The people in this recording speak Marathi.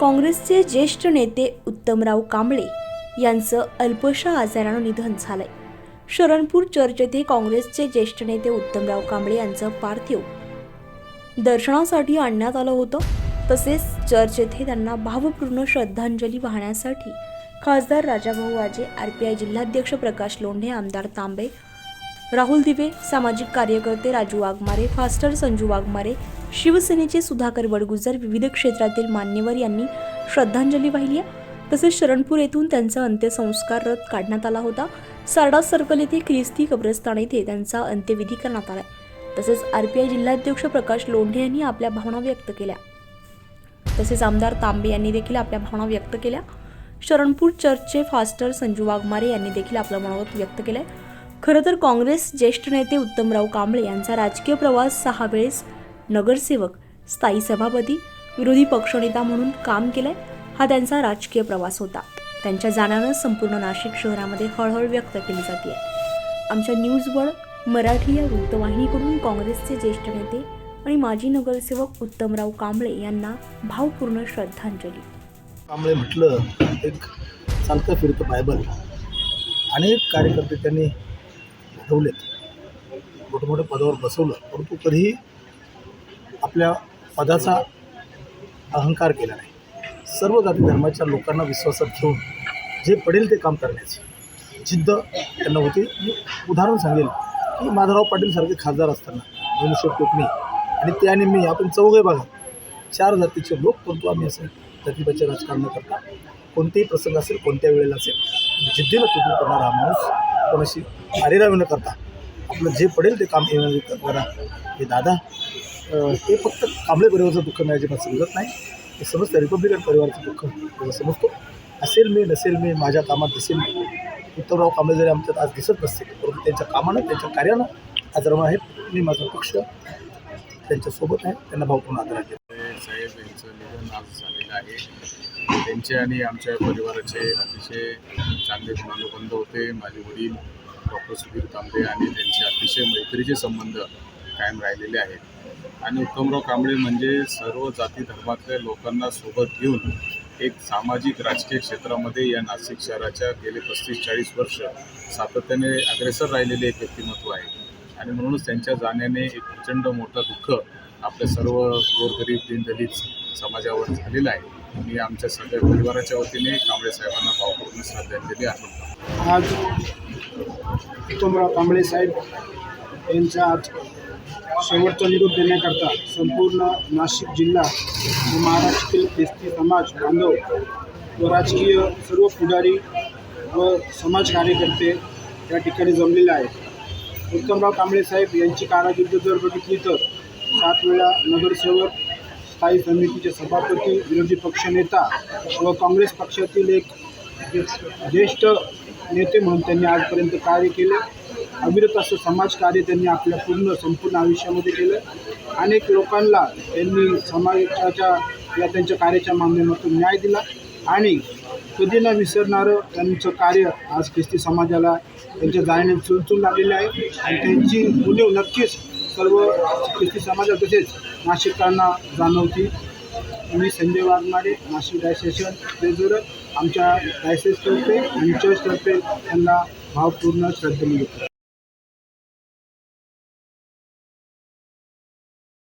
काँग्रेसचे ज्येष्ठ नेते उत्तमराव कांबळे यांचं अल्पशा आजारानं निधन झालंय. शरणपूर चर्च येथे काँग्रेसचे ज्येष्ठ नेते उत्तमराव कांबळे यांचं पार्थिव दर्शनासाठी आणण्यात आलं होतं. तसेच चर्च येथे त्यांना भावपूर्ण श्रद्धांजली वाहण्यासाठी खासदार राजाभाऊ वाजे आर पी आय जिल्हाध्यक्ष प्रकाश लोंढे आमदार तांबे राहुल दिवे सामाजिक कार्यकर्ते राजू वाघमारे फास्टर संजू वाघमारे शिवसेनेचे सुधाकर बडगुजर विविध क्षेत्रातील मान्यवर यांनी श्रद्धांजली वाहिली आहे. तसेच शरणपूर येथून त्यांचा अंत्यसंस्कार रथ काढण्यात आला होता. सारडा सर्कल येथे ख्रिस्ती कब्रस्तान येथे त्यांचा अंत्यविधी करण्यात आला तसेच आर पी आय जिल्हाध्यक्ष प्रकाश लोंढे यांनी आपल्या भावना व्यक्त केल्या. तसेच आमदार तांबे यांनी देखील आपल्या भावना व्यक्त केल्या. शरणपूर चर्चचे फास्टर संजू वाघमारे यांनी देखील आपलं मनोगत व्यक्त केलंय. खरं तर काँग्रेस ज्येष्ठ नेते उत्तमराव कांबळे यांचा राजकीय प्रवास सहा वेळेस नगरसेवक स्थायी सभापती विरोधी पक्षनेता म्हणून काम केलंय. हा त्यांचा राजकीय प्रवास होता. त्यांच्या जाण्यानं संपूर्ण नाशिक शहरामध्ये हळहळ व्यक्त केली जाते आमच्या न्यूजवर मराठी या वृत्तवाहिनीकडून काँग्रेसचे ज्येष्ठ नेते आणि माजी नगरसेवक उत्तमराव कांबळे यांना भावपूर्ण श्रद्धांजली. कांबळे म्हटलं एक चालतं फिरतं बायबल. अनेक कार्यकर्ते त्यांनी ठेवलेत. मोठमोठ्या पदावर बसवलं परंतु कधीही आपल्या पदाचा अहंकार केला नाही. सर्व जाती धर्माच्या लोकांना विश्वासात घेऊन जे पडेल ते काम करण्याची जिद्द त्यांना होती. मी उदाहरण सांगेल की माधवराव पाटीलसारखे खासदार असताना धनुष्य कोकणी आणि ते आणि मी आपण चौघे बघा चार जातीचे लोक परंतु आम्ही असं जातीपाचे राजकारण न करता कोणतेही प्रसंग असेल कोणत्या वेळेला असेल जिद्दीनं तुटून करणारा हा माणूस कोणाशी अरेरावी न करता आपलं जे पडेल ते काम येणारे करणारा हे दादा हे फक्त कांबळे परिवाराचं दुःख मी अजिबात समजत नाही. हे समजतं रिपब्लिकन परिवाराचं दुःख समजतो. असेल मी नसेल मी माझ्या कामात दिसेल मी. उत्तमराव कांबळे जरी आमच्यात आज दिसत नसतील परंतु त्यांच्या कामानं त्यांच्या कार्यानं आज रमा आहेत. मी माझा पक्ष त्यांच्यासोबत आहे. त्यांना भावपूर्ण आदर आहे. साहेब यांचं निधन आज झालेलं आहे. त्यांचे आणि आमच्या परिवाराचे अतिशय चांगले गुणानुबंध होते. माझे वडील डॉक्टर सुधीर तांबे आणि त्यांचे अतिशय मैत्रीचे संबंध कायम राहिलेले आहेत. आणि उत्तमराव कांबळे म्हणजे सर्व जाती धर्मातल्या लोकांना सोबत घेऊन एक सामाजिक राजकीय क्षेत्रामध्ये या नाशिक शहराच्या गेले पस्तीस चाळीस वर्ष सातत्याने अग्रेसर राहिलेले एक व्यक्तिमत्व आहे. आणि म्हणूनच त्यांच्या जाण्याने एक प्रचंड मोठं दुःख आपल्या सर्व गोरगरीब दिनदलित समाजावर झालेला आहे. मी आमच्या सगळ्या परिवाराच्या वतीने कांबळे साहेबांना भावपूर्ण श्रद्धांजली अर्पण करतो आज उत्तमराव कांबळे साहेब यांचा आज शेवटचा निरोप देण्याकरता संपूर्ण नाशिक जिल्हा व महाराष्ट्रातील ख्रिस्ती समाज बांधव व राजकीय सर्व पुढारी व समाज कार्यकर्ते या ठिकाणी जमलेले आहेत. उत्तमराव कांबळे साहेब यांची कारागिर्द जर बघितली तर सात वेळा नगरसेवक स्थायी समितीचे सभापती विरोधी पक्षनेता व काँग्रेस पक्षातील एक ज्येष्ठ नेते म्हणून त्यांनी आजपर्यंत कार्य केले. अविरत असं समाजकार्य त्यांनी आपल्या पूर्ण संपूर्ण आयुष्यामध्ये केलं. अनेक लोकांना त्यांनी समाजाच्या या त्यांच्या कार्याच्या माध्यमातून न्याय दिला आणि कधी न विसरणारं त्यांचं कार्य आज ख्रिस्ती समाजाला त्यांच्या जाण्याने चुलचून लागलेलं आहे. आणि त्यांची उणीव नक्कीच सर्व शेती समाजात तसेच नाशिकांना जाणवती. मी संजय वाघमारे नाशिक डायसेशन ट्रेझरर आमच्या डायसेसतर्फे आणि चर्चतर्फे त्यांना भावपूर्ण श्रद्धांजली देतो